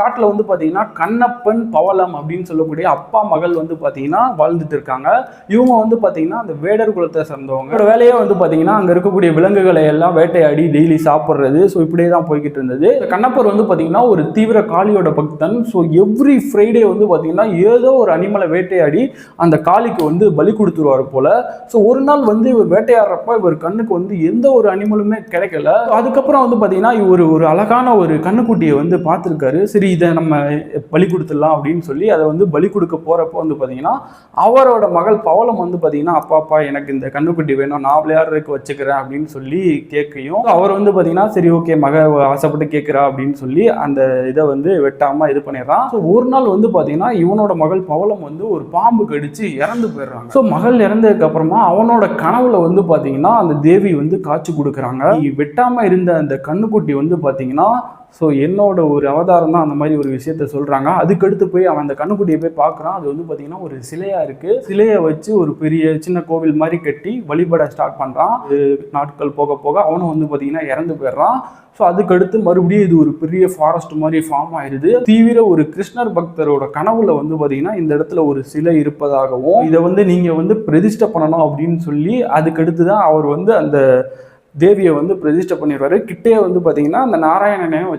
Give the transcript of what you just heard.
காட்டில் வந்து பார்த்தீங்கன்னா கண்ணப்பன் பவளம் அப்படின்னு சொல்லக்கூடிய அப்பா மகள் வந்து பார்த்தீங்கன்னா வாழ்ந்துட்டு இருக்காங்க. இவங்க வந்து பார்த்தீங்கன்னா அந்த வேடர் குலத்தை சேர்ந்தவங்க. ஒரு வேலையே வந்து பார்த்தீங்கன்னா அங்கே இருக்கக்கூடிய விலங்குகளை எல்லாம் வேட்டையாடி டெய்லி சாப்பிட்றது. ஸோ இப்படியே தான் போய்கிட்டு இருந்தது. கண்ணப்பர் வந்து பார்த்தீங்கன்னா ஒரு தீவிர காளியோட பக்தன். ஸோ எவ்ரி ஃப்ரைடே வந்து பார்த்தீங்கன்னா ஏதோ ஒரு அனிமலை வேட்டையாடி அந்த காளிக்கு வந்து பலி கொடுத்துருவாரு போல. ஸோ ஒரு நாள் வந்து இவர் வேட்டையாடுறப்ப இவர் கண்ணுக்கு வந்து எந்த ஒரு அனிமலுமே கிடைக்கல. அதுக்கப்புறம் வந்து பார்த்தீங்கன்னா இவர் ஒரு அழகான ஒரு கண்ணுக்குட்டியை வந்து பார்த்துருக்காரு. சரி இதை நம்ம பலி கொடுத்துடலாம் அப்படின்னு சொல்லி அதை வந்து பலி கொடுக்க போகிறப்போ வந்து பார்த்தீங்கன்னா அவரோட மகள் பவளம் வந்து பார்த்தீங்கன்னா அப்பா அப்பா எனக்கு இந்த கண்ணுக்குட்டி வேணும் நான் விளையாடுறதுக்கு வச்சுக்கிறேன் அப்படின்னு சொல்லி கேட்கையும் அவர் வந்து பார்த்தீங்கன்னா சரி ஓகே மக ஆசைப்பட்டு கேட்குறா அப்படின்னு சொல்லி அந்த இதை வந்து வெட்டாமல் இது பண்ணிடுறான். ஸோ ஒரு நாள் வந்து பார்த்தீங்கன்னா இவனோட மகள் பவளம் வந்து ஒரு பாம்பு கடிச்சு இறந்து போயிடுறாங்க. ஸோ மகள் இறந்ததுக்கு அப்புறமா அவனோட கனவுல வந்து பார்த்தீங்கன்னா அந்த தேவி வந்து காட்சி கொடுக்குறாங்க. நீ இருந்த அந்த கண்ணுக்குட்டி வந்து பார்த்தீங்கன்னா ஸோ என்னோட ஒரு அவதாரம் தான் அந்த மாதிரி ஒரு விஷயத்த சொல்கிறாங்க அதுக்கடுத்து போய் அவன் அந்த கண்ணுக்குட்டியை போய் பார்க்குறான். அது வந்து பார்த்திங்கன்னா ஒரு சிலையாக இருக்குது சிலையை வச்சு ஒரு பெரிய சின்ன கோவில் மாதிரி கட்டி வழிபட ஸ்டார்ட் பண்ணுறான் நாட்கள் போக போக அவனும் வந்து பார்த்திங்கன்னா இறந்து போயிடுறான். ஸோ அதுக்கடுத்து மறுபடியும் இது ஒரு பெரிய ஃபாரஸ்ட் மாதிரி ஃபார்ம் ஆயிடுது. தீவிர ஒரு கிருஷ்ணர் பக்தரோட கனவுல வந்து பார்த்தீங்கன்னா இந்த இடத்துல ஒரு சிலை இருப்பதாகவும் இதை வந்து நீங்கள் வந்து பிரதிஷ்டை பண்ணணும் அப்படின்னு சொல்லி அதுக்கடுத்து தான் அவர் வந்து அந்த தேவியை வந்து பிரதிஷ்டை பண்ணிடுவாரு. கிட்டே வந்து பார்த்தீங்கன்னா அந்த நாராயணனையும் வச்சு